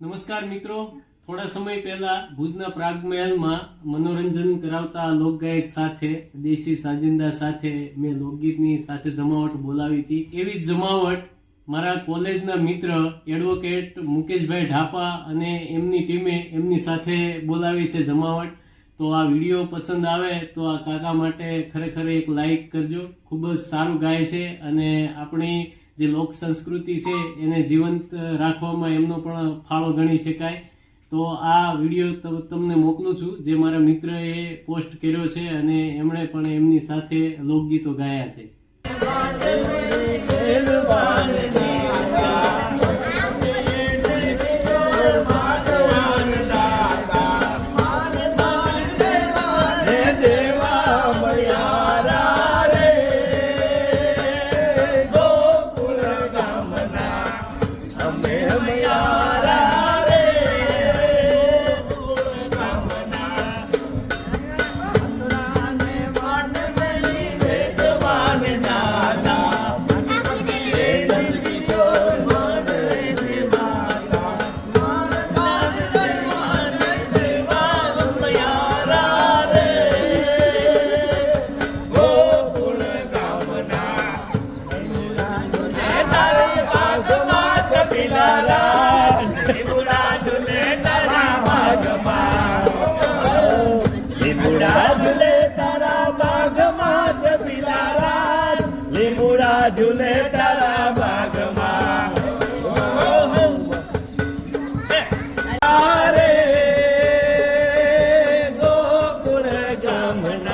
નમસ્કાર મિત્રો. થોડા સમય પહેલા ભુજના પ્રાગ મહેલમાં મનોરંજન કરાવતા લોકગાયક સાથે, દેશી સાજિંદા સાથે મેં લોકગીતની સાથે જમાવટ બોલાવી હતી. એવી જ જમાવટ મારા કોલેજના મિત્ર એડવોકેટ મુકેશભાઈ ઢાપા અને એમની ટીમે એમની સાથે બોલાવી છે જમાવટ. તો આ વીડિયો પસંદ આવે તો આ કાકા માટે ખરેખર એક લાઈક કરજો. ખૂબ જ સારું ગાય છે અને આપણી જે લોક સંસ્કૃતિ છે, એને જીવંત રાખવામાં એમનો પણ ફાળો ગણી શકાય. તો આ વીડિયો તમને મોકલું છું, જે મારા મિત્રએ પોસ્ટ કર્યો છે અને એમણે પણ એમની સાથે લોકગીતો ગાયા છે. લીમડા લીમડા ઝૂલે તારા બાગમાં. અરે ગોકુળ ગામના